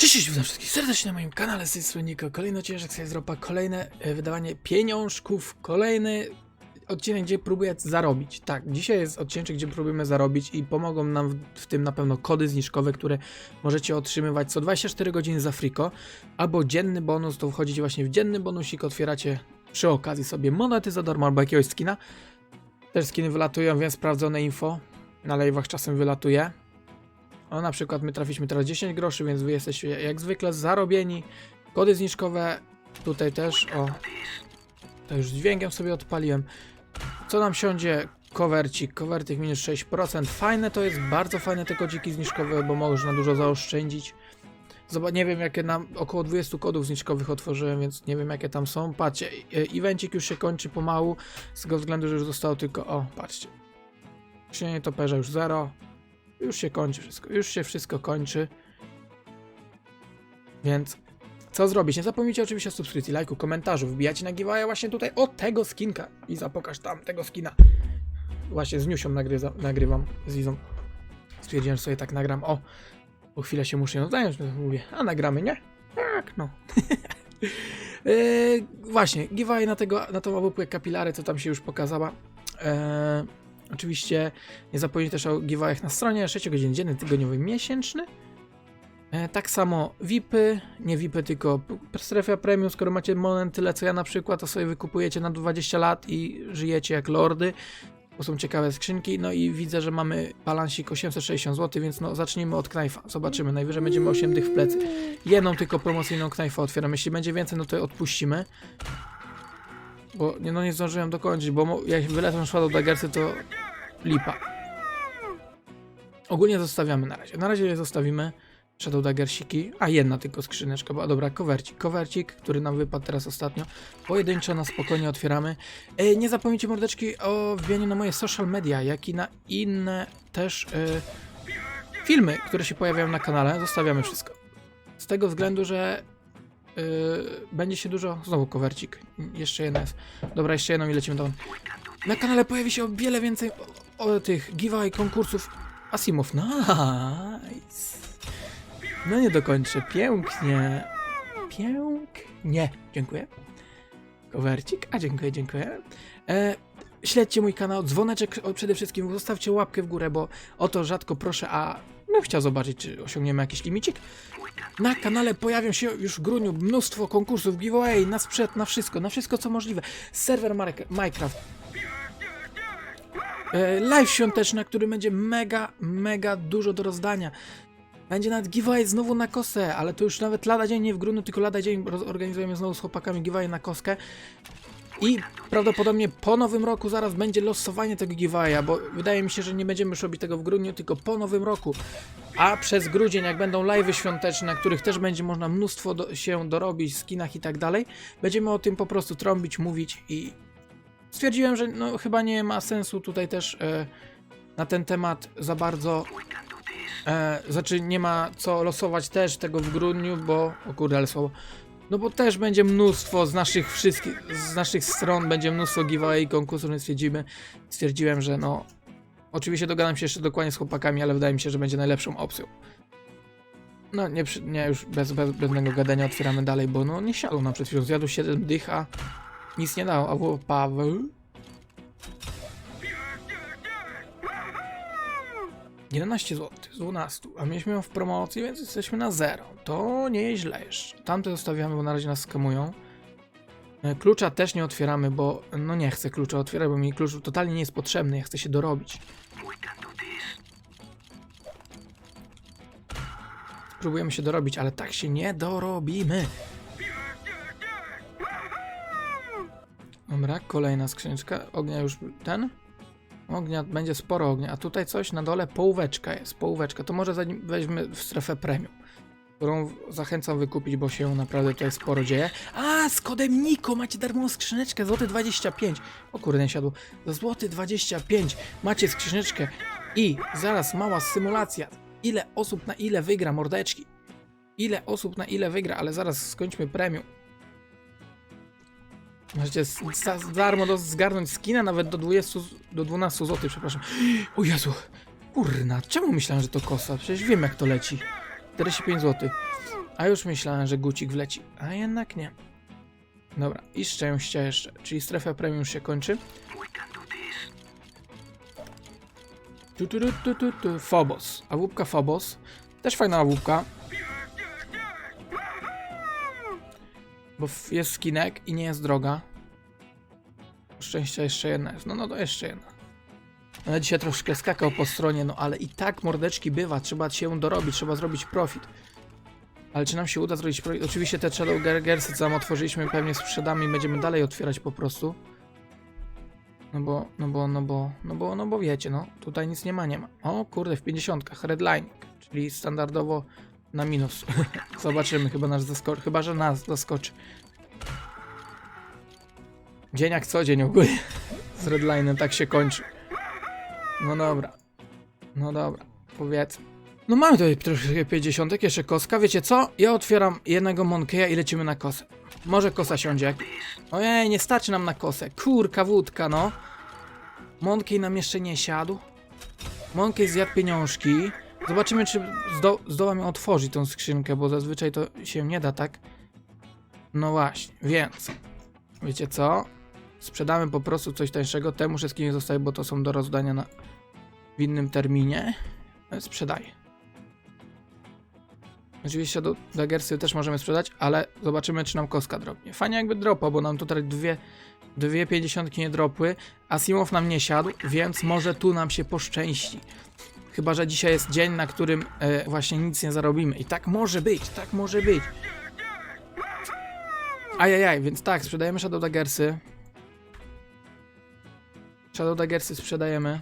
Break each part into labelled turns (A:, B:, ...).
A: Cześć, witam wszystkich serdecznie na moim kanale z tej strony Niko. Kolejny odcinek z Ropa, kolejne e, wydawanie pieniążków, kolejny odcinek, gdzie próbuję zarobić. Tak, dzisiaj jest odcinek, gdzie próbujemy zarobić i pomogą nam w, w tym na pewno kody zniżkowe, które możecie otrzymywać co 24 godziny za friko, albo dzienny bonus, to wchodzicie właśnie w dzienny bonusik, otwieracie przy okazji sobie monety za darmo albo jakiegoś skina. Też skiny wylatują, więc sprawdzone info. Na live'ach czasem wylatuje. O, na przykład my trafiliśmy teraz 10 groszy, więc wy jesteście jak zwykle zarobieni. Kody zniżkowe tutaj też, o. To już dźwiękiem sobie odpaliłem. Co nam siądzie? Covercik, covertik minus 6%. Fajne to jest, bardzo fajne te kodziki zniżkowe, bo można dużo zaoszczędzić. Zobacz, nie wiem jakie nam, około 20 kodów zniżkowych otworzyłem, więc nie wiem jakie tam są. Patrzcie, e- evencik już się kończy pomału, z tego względu, że już zostało tylko, o, patrzcie. Śnienie toperza już zero. Już się kończy wszystko, już się wszystko kończy. Więc co zrobić? Nie zapomnijcie oczywiście o subskrypcji, lajku, komentarzu. Wbijacie na giveaway właśnie tutaj o tego skinka. I zapokaż tam tego skina. Właśnie z Niusią nagrywam, z Izą. Stwierdziłem, że sobie tak nagram. O, po chwilę się muszę ją zająć, więc mówię, a nagramy, nie? Tak, no. Yy, właśnie, giveaway na, tego, na tą AWP kapilary, co tam się już pokazała. Eee, oczywiście nie zapomnijcie też o giveawayach na stronie, 6 godzin dzienny, tygodniowy, miesięczny. E, tak samo VIPy, nie VIPy, tylko strefia premium, skoro macie monet tyle co ja na przykład, to sobie wykupujecie na 20 lat i żyjecie jak lordy, bo są ciekawe skrzynki, no i widzę, że mamy balansik 860 zł, więc no zacznijmy od knajfa, zobaczymy, najwyżej będziemy 8 tych w plecy. Jedną tylko promocyjną knajfę otwieram, jeśli będzie więcej, no to odpuścimy. Bo nie, no nie zdążyłem dokończyć, bo jak wylecą Shadow Daggersy, to lipa. Ogólnie zostawiamy na razie. Na razie je zostawimy. Shadow Daggersiki. A jedna tylko skrzyneczka. Bo, dobra, kowercik. Kowercik, który nam wypadł teraz ostatnio. Pojedynczo na spokojnie otwieramy. E, nie zapomnijcie mordeczki o wbijaniu na moje social media, jak i na inne też e, filmy, które się pojawiają na kanale. Zostawiamy wszystko. Z tego względu, że e, będzie się dużo... Znowu kowercik. Jeszcze jedna jest. Dobra, jeszcze jedną i lecimy do Na kanale pojawi się o wiele więcej o, o tych giveaway, konkursów. Asimov, nice. No nie dokończę. Pięknie. Pięknie. Dziękuję. Kowercik. A dziękuję, dziękuję. E, śledźcie mój kanał, dzwoneczek przede wszystkim, zostawcie łapkę w górę, bo o to rzadko proszę, a bym chciał zobaczyć, czy osiągniemy jakiś limicik. Na kanale pojawią się już w grudniu mnóstwo konkursów, giveaway, na sprzęt, na wszystko, na wszystko co możliwe. Serwer Minecraft, E, live świąteczny, który będzie mega, mega dużo do rozdania. Będzie nawet giveaway znowu na kosę, ale to już nawet lada dzień, nie w grudniu, tylko lada dzień organizujemy znowu z chłopakami giveaway na koskę. I prawdopodobnie po nowym roku zaraz będzie losowanie tego giveawaya, bo wydaje mi się, że nie będziemy już robić tego w grudniu, tylko po nowym roku. A przez grudzień, jak będą live'y świąteczne, na których też będzie można mnóstwo do, się dorobić, skinach i tak dalej, będziemy o tym po prostu trąbić, mówić i stwierdziłem, że no, chyba nie ma sensu tutaj też e, na ten temat za bardzo. E, znaczy, nie ma co losować też tego w grudniu, bo. O kurde, ale słowo. No bo też będzie mnóstwo z naszych wszystkich, z naszych stron będzie mnóstwo giveaway i konkursów, więc stwierdzimy, stwierdziłem, że no. Oczywiście dogadam się jeszcze dokładnie z chłopakami, ale wydaje mi się, że będzie najlepszą opcją. No nie, nie już bez, bez gadania otwieramy dalej, bo no nie siadł nam przed chwilą. Zjadł 7 dych, a nic nie dało. A było Paweł. 11 zł z 12, a mieliśmy ją w promocji, więc jesteśmy na 0. To nie źle jeszcze. Tamte zostawiamy, bo na razie nas skamują. E, Klucza też nie otwieramy, bo no nie chcę klucza otwierać, bo mi klucz totalnie nie jest potrzebny, ja chcę się dorobić. Spróbujemy się dorobić, ale tak się nie dorobimy. Dobra, kolejna skrzyneczka. Ognia już ten. Ognia, będzie sporo ognia. A tutaj coś na dole, połóweczka jest, połóweczka. To może zanim weźmy w strefę premium, którą zachęcam wykupić, bo się naprawdę tutaj sporo dzieje. A, z kodem Niko macie darmową skrzyneczkę, złoty 25. O kurde, siadło. Złoty 25 macie skrzyneczkę i zaraz mała symulacja. Ile osób na ile wygra, mordeczki. Ile osób na ile wygra, ale zaraz skończmy premium. Możecie za darmo do, zgarnąć skina nawet do 20, z- do 12 zł, przepraszam. O Jezu, kurna, czemu myślałem, że to kosa? Przecież wiem jak to leci. 45 zł. A już myślałem, że gucik wleci, a jednak nie. Dobra, i szczęścia jeszcze, czyli strefa premium się kończy. Tu, tu, tu, tu, tu. Też fajna awupka. Bo jest skinek i nie jest droga. Szczęścia jeszcze jedna jest. No, no to jeszcze jedna. Ale dzisiaj troszkę skakał po stronie, no ale i tak mordeczki bywa. Trzeba się dorobić, trzeba zrobić profit. Ale czy nam się uda zrobić profit? Oczywiście te Shadow Gersy, co tam otworzyliśmy, pewnie sprzedamy i będziemy dalej otwierać po prostu. No bo, no bo, no bo, no bo, no bo wiecie, no tutaj nic nie ma, nie ma. O kurde, w 50, redlining, czyli standardowo na minus. Zobaczymy, chyba nas zaskoczy, chyba że nas zaskoczy. Dzień jak co dzień ogólnie. Z redlinem tak się kończy. No dobra. No dobra, powiedzmy. No mamy tutaj troszkę 50, jeszcze koska. Wiecie co? Ja otwieram jednego Monkeya i lecimy na kosę. Może kosa siądzie. Ojej, nie starczy nam na kosę. Kurka wódka, no. Monkey nam jeszcze nie siadł. Monkey zjadł pieniążki. Zobaczymy, czy zdo zdołam ją otworzyć, tą skrzynkę, bo zazwyczaj to się nie da tak. No właśnie, więc. Wiecie co? Sprzedamy po prostu coś tańszego. Te muszę nie zostaje, bo to są do rozdania na... w innym terminie. E, Sprzedaję. Oczywiście do Daggersy też możemy sprzedać, ale zobaczymy, czy nam koska dropnie. Fajnie jakby dropa, bo nam tutaj dwie, dwie pięćdziesiątki nie dropły, a Simow nam nie siadł, więc może tu nam się poszczęści. Chyba, że dzisiaj jest dzień, na którym e, właśnie nic nie zarobimy. I tak może być, tak może być. Ajajaj, więc tak, sprzedajemy Shadow Daggersy. Shadow Daggersy sprzedajemy.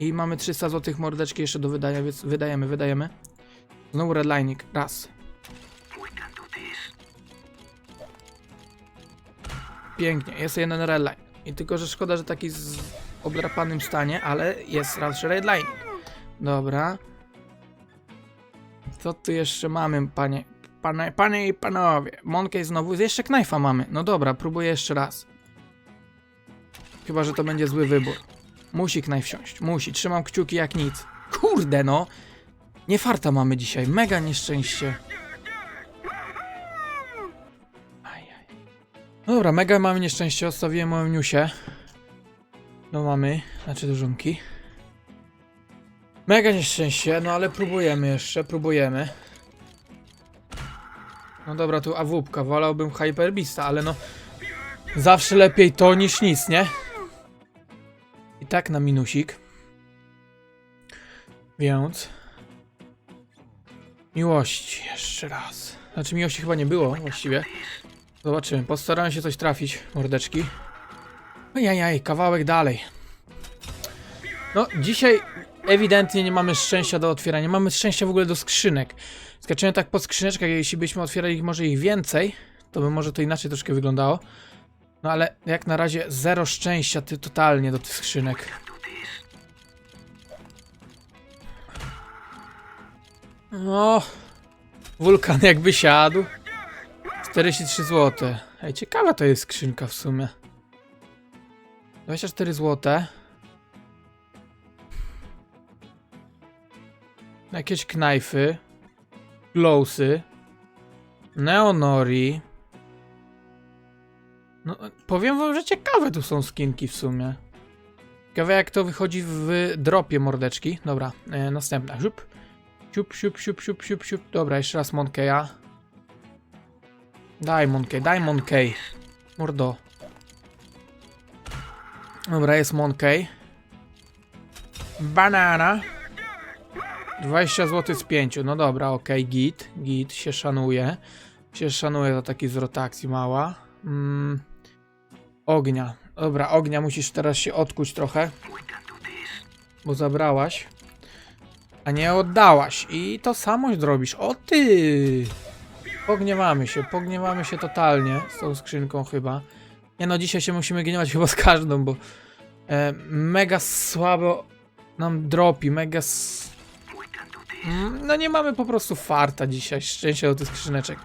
A: I mamy 300 zł mordeczki jeszcze do wydania, więc wydajemy, wydajemy. Znowu redlining, raz. Pięknie, jest jeden redline. I tylko, że szkoda, że taki z obdrapanym stanie, ale jest raz redlining. Dobra. Co tu jeszcze mamy, panie, panie, panie i panowie? Monkey znowu, jeszcze knajfa mamy. No dobra, próbuję jeszcze raz. Chyba, że to będzie zły wybór. Musi knajf wsiąść, musi. Trzymam kciuki jak nic. Kurde no! Nie farta mamy dzisiaj, mega nieszczęście. Dobra, mega mamy nieszczęście, odstawiłem moją niusię. No mamy, znaczy dużonki. Mega nieszczęście, no ale próbujemy jeszcze, próbujemy. No dobra, tu awupka, wolałbym Hyperbista, ale no... Zawsze lepiej to niż nic, nie? I tak na minusik. Więc... Miłości jeszcze raz. Znaczy miłości chyba nie było właściwie. Zobaczymy. Postarałem się coś trafić, mordeczki. Ojajaj, kawałek dalej. No, dzisiaj ewidentnie nie mamy szczęścia do otwierania. Mamy szczęścia w ogóle do skrzynek. Skaczemy tak po skrzyneczkach, jeśli byśmy otwierali może ich więcej, to by może to inaczej troszkę wyglądało. No ale jak na razie zero szczęścia ty totalnie do tych skrzynek. No, wulkan jakby siadł. 43 zł. Ej, ciekawa to jest skrzynka w sumie. 24 zł. Jakieś knajfy. Glowsy. Neonori. No, powiem wam, że ciekawe tu są skinki w sumie. Ciekawe jak to wychodzi w dropie mordeczki. Dobra, e, następna. Siup. Siup, siup, siup, siup, siup, siup. Dobra, jeszcze raz Monkeya. Daj Monkey, daj Monkey. Mordo. Dobra, jest Monkey. Banana. 20 zł z 5. No dobra, okej, git, git, się szanuje. Się szanuje za taki zwrot akcji mała. Mm. Ognia. Dobra, ognia musisz teraz się odkuć trochę. Bo zabrałaś. A nie oddałaś. I to samo zrobisz. O ty! Pogniewamy się, pogniewamy się totalnie z tą skrzynką chyba. Nie no, dzisiaj się musimy gniewać chyba z każdą, bo e, mega słabo nam dropi, mega s... Mm, No nie mamy po prostu farta dzisiaj, szczęścia do tych skrzyneczek.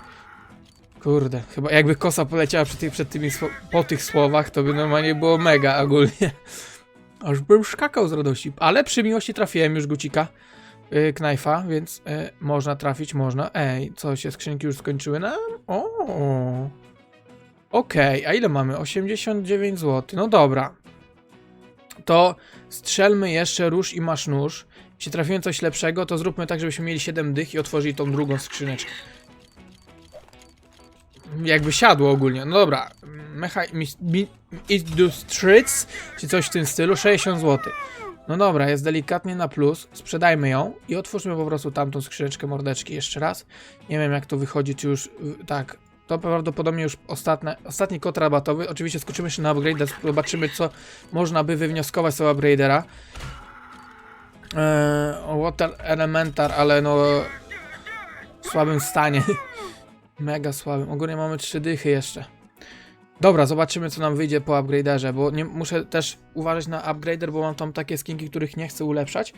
A: Kurde, chyba jakby kosa poleciała przy tych, przed tymi po tych słowach, to by normalnie było mega ogólnie. Aż bym szkakał z radości. Ale przy miłości trafiłem już gucika. y, knajfa, więc y, można trafić, można. Ej, co się skrzynki już skończyły nam? O. Okej, a ile mamy? 89 zł. No dobra. To strzelmy jeszcze róż i masz nóż. Jeśli trafimy coś lepszego, to zróbmy tak, żebyśmy mieli 7 dych i otworzyli tą drugą skrzyneczkę. Jakby siadło ogólnie. No dobra. Mecha... Industries, czy coś w tym stylu, 60 zł. No dobra, jest delikatnie na plus. Sprzedajmy ją i otwórzmy po prostu tamtą skrzyneczkę mordeczki jeszcze raz. Nie wiem jak to wychodzi, czy już... Tak, to prawdopodobnie już ostatnie, ostatni kod rabatowy. Oczywiście skoczymy jeszcze na upgrade, zobaczymy co można by wywnioskować z upgradera. Eee, Water Elementar, ale no... W słabym stanie. Mega słabym. Ogólnie mamy trzy dychy jeszcze. Dobra, zobaczymy co nam wyjdzie po upgraderze, bo nie, muszę też uważać na upgrader, bo mam tam takie skinki, których nie chcę ulepszać.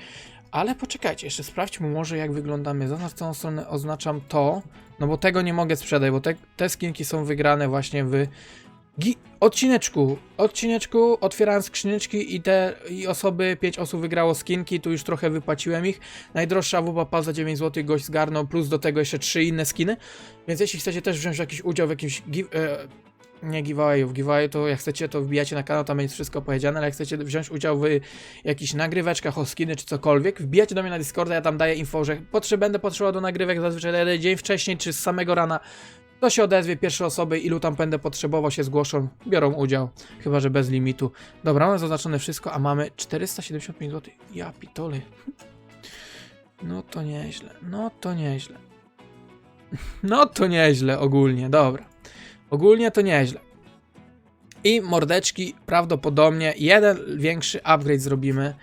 A: Ale poczekajcie, jeszcze sprawdźmy może jak wyglądamy. Zaznacz tą stronę, oznaczam to, no bo tego nie mogę sprzedać, bo te, te skinki są wygrane właśnie w gi- odcineczku. Odcineczku otwierałem skrzyneczki i te i osoby, 5 osób wygrało skinki, tu już trochę wypłaciłem ich. Najdroższa WPP za 9 zł gość zgarnął, plus do tego jeszcze 3 inne skiny. Więc jeśli chcecie też wziąć jakiś udział w jakimś e, nie giveawayu, w giveawayu to jak chcecie to wbijacie na kanał, tam jest wszystko powiedziane, ale jak chcecie wziąć udział w jakichś nagryweczkach o skiny czy cokolwiek, wbijacie do mnie na Discorda, ja tam daję info, że będę potrzebował do nagrywek zazwyczaj daję dzień wcześniej czy z samego rana. To się odezwie pierwsze osoby, ilu tam będę potrzebował, się zgłoszą, biorą udział. Chyba, że bez limitu. Dobra, mamy zaznaczone wszystko, a mamy 475 zł. Ja pitole. No to nieźle, no to nieźle. No to nieźle ogólnie, dobra. Ogólnie to nieźle. I mordeczki prawdopodobnie jeden większy upgrade zrobimy.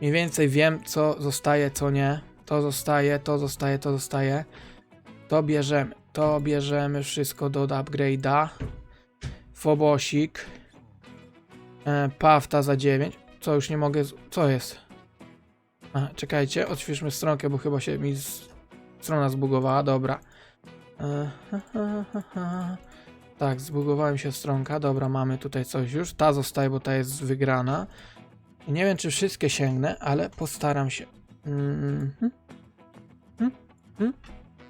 A: Mniej więcej wiem, co zostaje, co nie. To zostaje, to zostaje, to zostaje. To bierzemy, to bierzemy wszystko do upgrade'a. Fobosik. E, Pawta za 9. Co już nie mogę. Co jest? Aha, czekajcie, odświeżmy stronkę, bo chyba się mi z... strona zbugowała. Dobra. E, ha, ha, ha, ha. Tak, zbugowałem się stronka. Dobra, mamy tutaj coś już. Ta zostaje, bo ta jest wygrana. Nie wiem, czy wszystkie sięgnę, ale postaram się. Mhm. Hmm? Hmm?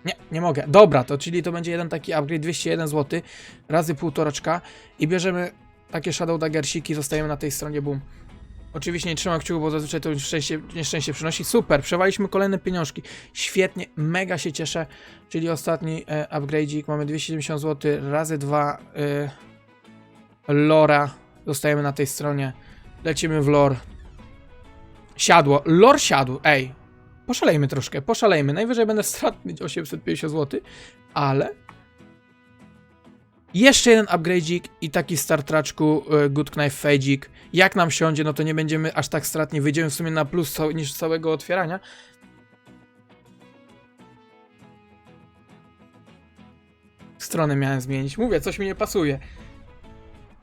A: Nie, nie mogę. Dobra, to czyli to będzie jeden taki upgrade 201 zł razy półtoraczka i bierzemy takie Shadow Daggersiki, zostajemy na tej stronie, boom. Oczywiście nie trzymam kciuków, bo zazwyczaj to nieszczęście, nieszczęście przynosi. Super, przewaliśmy kolejne pieniążki. Świetnie, mega się cieszę. Czyli ostatni e, upgrade'ik, mamy 270 zł razy dwa e, lora. Zostajemy na tej stronie. Lecimy w lore. Siadło, lore siadł, ej. Poszalejmy troszkę, poszalejmy. Najwyżej będę stratny 850 zł, ale jeszcze jeden upgrade'ik i taki startraczku e, Good Knife Fade'ik. Jak nam siądzie, no to nie będziemy aż tak stratni. Wyjdziemy w sumie na plus cał- niż całego otwierania. Stronę miałem zmienić. Mówię, coś mi nie pasuje.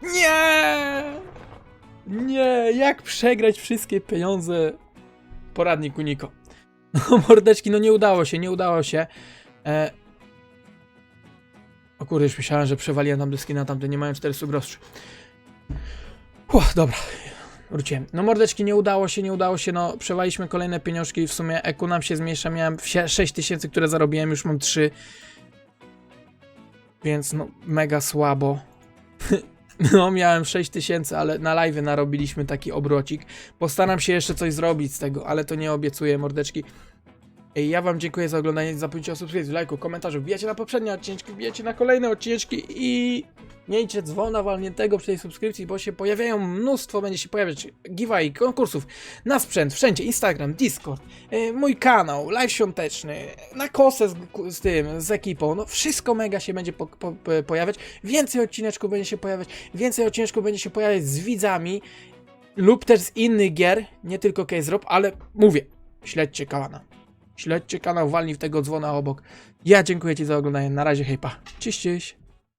A: Nie! Nie, jak przegrać wszystkie pieniądze? Poradnik Uniko. No mordeczki, no nie udało się, nie udało się. E... O kurde, już myślałem, że przewaliłem tam dyski na tamte, nie mają 400 groszy. Uff, dobra, wróciłem. No mordeczki, nie udało się, nie udało się, no przewaliśmy kolejne pieniążki, w sumie EQ nam się zmniejsza, miałem 6 tysięcy, które zarobiłem, już mam 3. Więc no, mega słabo. No, miałem 6 tysięcy, ale na live narobiliśmy taki obrocik. Postaram się jeszcze coś zrobić z tego, ale to nie obiecuję, mordeczki. Ja wam dziękuję za oglądanie, nie zapomnijcie o subskrypcji, lajku, komentarzu, wbijacie na poprzednie odcinki, wbijacie na kolejne odcinki i miejcie dzwona walniętego przy tej subskrypcji, bo się pojawiają mnóstwo, będzie się pojawiać giveaway, konkursów na sprzęt, wszędzie, Instagram, Discord, e, mój kanał, live świąteczny, na kosę z, z tym, z ekipą, no wszystko mega się będzie po, po, po, pojawiać, więcej odcineczków będzie się pojawiać, więcej odcineczków będzie się pojawiać z widzami lub też z innych gier, nie tylko Case Drop, ale mówię, śledźcie kanał. Śledźcie kanał, walnij w tego dzwona obok. Ja dziękuję Ci za oglądanie. Na razie, hejpa. Cześć, cześć.